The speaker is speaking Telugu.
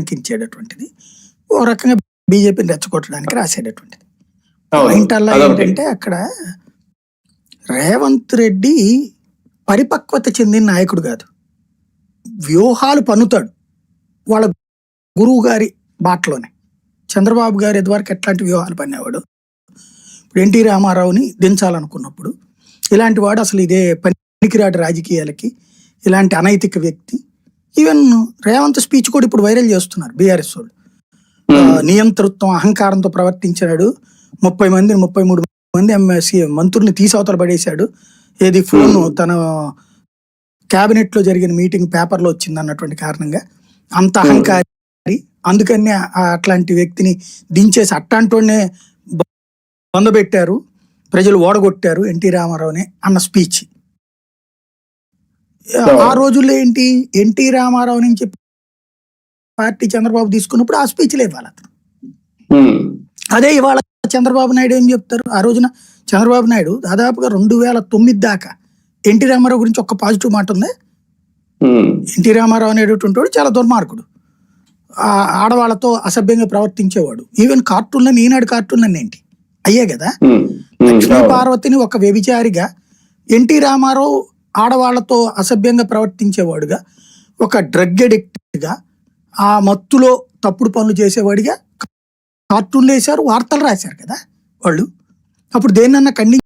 టంకించేటటువంటిది ఓ రకంగా బీజేపీని రెచ్చగొట్టడానికి రాసేటటువంటిది. పాయింట్ అలా. ఏంటంటే అక్కడ రేవంత్ రెడ్డి పరిపక్వత చెందిన నాయకుడు కాదు. వ్యూహాలు పన్నుతాడు వాళ్ళ గురువు గారి బాటలోనే. చంద్రబాబు గారు ఇదివరకు ఎట్లాంటి వ్యూహాలు పన్నేవాడు? ఇప్పుడు ఎన్టీ రామారావుని దించాలనుకున్నప్పుడు ఇలాంటి వాడు అసలు ఇదే పనికిరాడు రాజకీయాలకి ఇలాంటి అనైతిక వ్యక్తి ఈవెన్ రేవంత్ స్పీచ్ కూడా ఇప్పుడు వైరల్ చేస్తున్నారు బీఆర్ఎస్ వాళ్ళు. ఉమ్. నియంతృత్వం అహంకారంతో ప్రవర్తించాడు ముప్పై మందిని ముప్పై మూడు మంది ఎంఎస్సి మంత్రుల్ని తీసవతల పడేశాడు. ఏది ఫోన్ తన క్యాబినెట్లో జరిగిన మీటింగ్ పేపర్లో వచ్చింది అన్నటువంటి కారణంగా అంత అహంకారి అందుకనే అట్లాంటి వ్యక్తిని దించేసి అట్లాంటోనే బందబెట్టారు ప్రజలు ఓడగొట్టారు ఎన్టీ రామారావుని అన్న స్పీచ్ ఆ రోజుల్లో ఏంటి? ఎన్టీ రామారావు నుంచి పార్టీ చంద్రబాబు తీసుకున్నప్పుడు ఆ స్పీచ్లు ఇవ్వాలి. అదే ఇవాళ చంద్రబాబు నాయుడు ఏం చెప్తారు? ఆ రోజున చంద్రబాబు నాయుడు దాదాపుగా రెండు వేల తొమ్మిది దాకా ఎన్టీ రామారావు గురించి ఒక్క పాజిటివ్ మాట ఉంది. ఎన్టీ రామారావు అనేటటువంటి వాడు చాలా దుర్మార్గుడు. ఆ ఆడవాళ్ళతో అసభ్యంగా ప్రవర్తించేవాడు. ఈవెన్ కార్టూన్లని ఈనాడు కార్టూన్లని ఏంటి? అయ్యే కదా. లక్ష్మీ. పార్వతిని ఒక వ్యభిచారిగా ఎన్టీ రామారావు ఆడవాళ్ళతో అసభ్యంగా ప్రవర్తించేవాడుగా ఒక డ్రగ్గా ఆ మత్తులో తప్పుడు పనులు చేసేవాడిగా కార్టూన్లు వేశారు వార్తలు రాశారు కదా వాళ్ళు. అప్పుడు దేన్నన్నా ఖండి